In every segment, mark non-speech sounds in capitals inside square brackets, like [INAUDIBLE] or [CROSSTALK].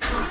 What?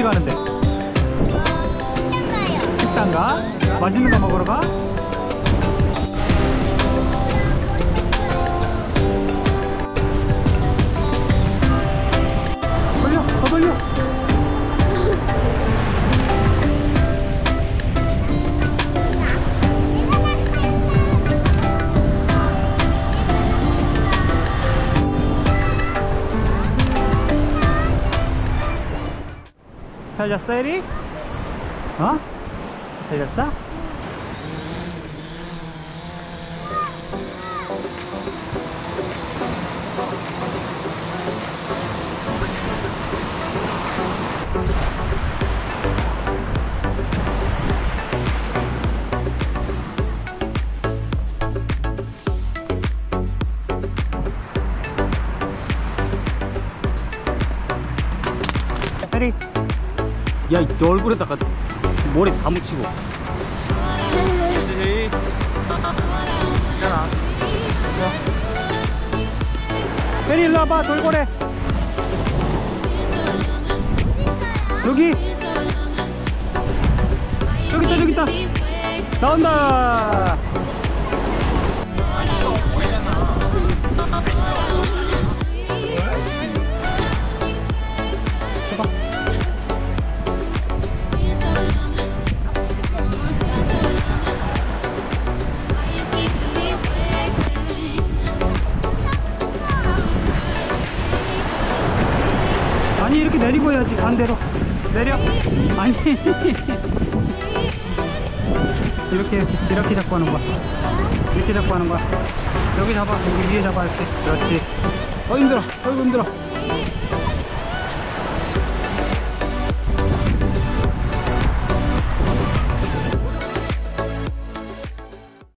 어디 가는데? 식당 가? 맛있는 거 먹으러 가? 돌려, 더 돌려. 잘 잤어, 에리? 어? 잘 잤어? 해리 야, 너 얼굴에다가 머리 다 묻히고. 제이. 괜찮아. 해리 일로 와봐, 돌고래. 여기. 저기 있다, 저기 있다. 나온다. 아니 이렇게 내리고 해야지 반대로. 내려. 아니. [LAUGHS] 이렇게 이렇게 잡고 하는 거야. 이렇게 잡고 하는 거야. 여기 잡아. 여기 위에 잡아 이렇게. 그렇지. 어 힘들어. 어이구 힘들어